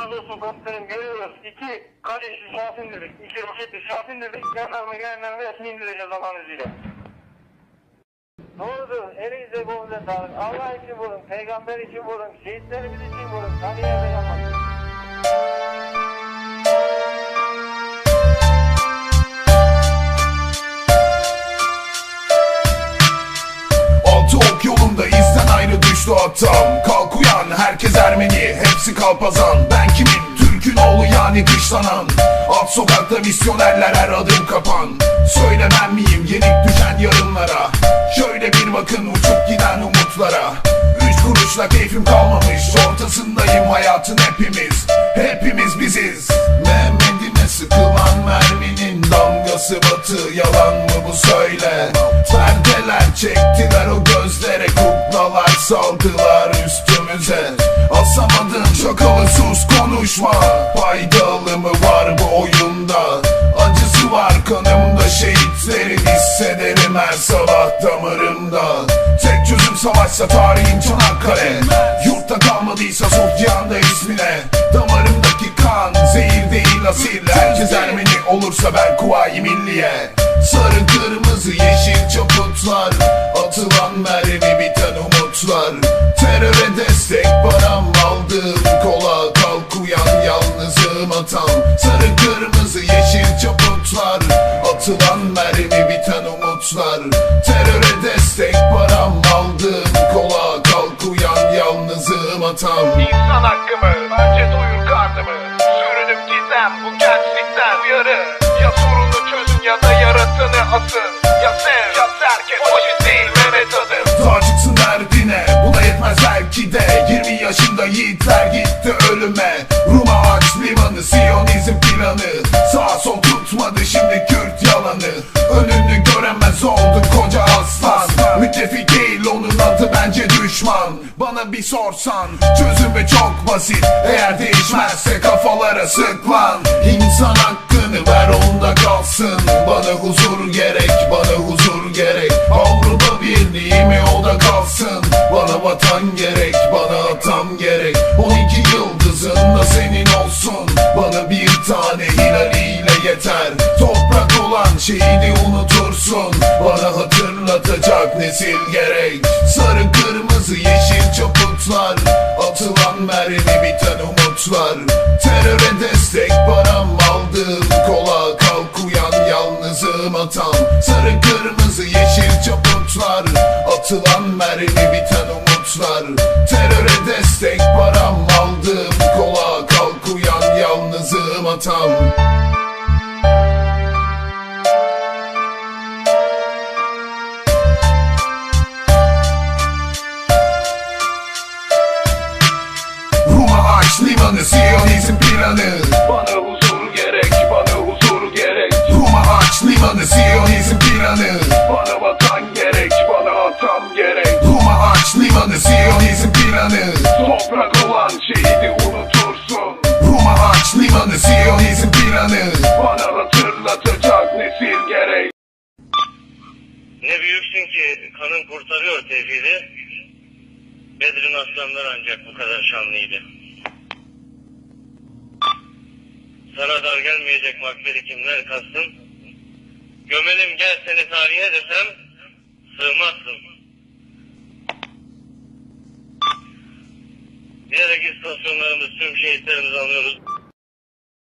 razı olsun komutanım görüyoruz. İki kardeşli şahsı indirdik. İki roketli şahsı indirdik. Jandarma gelenlerin resmi indireceğiz Allah'ın izniyle. Doğrudur. Elinize kolunuza sağlık. Allah için vurun. Peygamber için vurun. Şehitlerimiz için vurun. Tanıyan yanmasın. Altı ok yolunda izden ayrı düştü atam Kalk uyan herkes Ermeni hepsi kalpazan. Ben kimim? Türk'ün oğlu yani dışlanan. Alt sokakta misyonerler her adım kapan. Söylemem miyim? Yenik düşen yarınlara. Şöyle bir bakın uçup giden umutlara. Üç kuruşla keyfim kalmamış. Ortasındayım hayatın hepimiz. Hepimiz biziz. Mehmet'ine sıkılan merminin damgası batı. Yalan mı bu? Söyle. Perdeler çektiler o gözlere. Kuklalar saldılar üstümüze. Sus konuşma. Payda alımı var bu oyunda? Acısı var kanımda şehitlerin hissederim her sabah damarımda. Tek çözüm savaşsa tarihin Çanakkale. Yurtta kalmadıysa Sofyan'da ismine. Damarımdaki kan zehir değil asil Herkes Ermeni olursa ben Kuvayi Milliye. Sarı kırmızı yeşil çaputlar. Atılan mermi biten umutlar. Teröre destek param Atılan mermi biten umutlar? Teröre destek param aldığım kola Kalk uyan yalnızım atam. İnsan hakkımı Önce doyur karnımı. Sürünüp gizem bu gençlikten uyarı Ya sorunu çözün ya da yaratını asın Ya sev ya terk et Hoş değil Mehmet adım derdine Buna yetmez belki de. 20 yaşında yiğitler gitti ölüme. Ruma aç limanı Siyonizm planı. Sağ sol Bana bir sorsan çözümü çok basit. Eğer değişmezse kafalara sık lan İnsan hakkını ver onda kalsın. Bana huzur gerek bana huzur gerek. Avrupa Birliği mi o da kalsın. Bana vatan gerek bana atam gerek. 12 yıldızın da senin olsun. Bana bir tane hilaliyle yeter. Toprak olan şehidi unutursun. Bana hatırlatacak nesil gerek. Sarı kırmızı umutlar Teröre destek param aldığım kola Kalk uyan yalnızım atam. Sarı kırmızı yeşil çaputlar. Atılan mermi biten umutlar. Teröre destek param aldığım kola Kalk uyan yalnızım atam Aç limanı Siyonizm planı. Bana huzur gerek Bana huzur gerek. Ruma aç limanı Siyonizm planı. Bana vatan gerek Bana atam gerek. Ruma aç limanı Siyonizm planı. Toprak olan şehidi unutursun. Ruma aç limanı Siyonizm planı. Bana hatırlatacak nesil gerek. Ne büyüksün ki kanın kurtarıyor tevhidi. Bedrin aslanlar ancak bu kadar şanlıydı. Sana dar gelmeyecek makbeli kimler kastın? Gömelim gel seni tarihe desem sığmazsın. Diyerek istasyonlarımız tüm şehitlerimizi anıyoruz.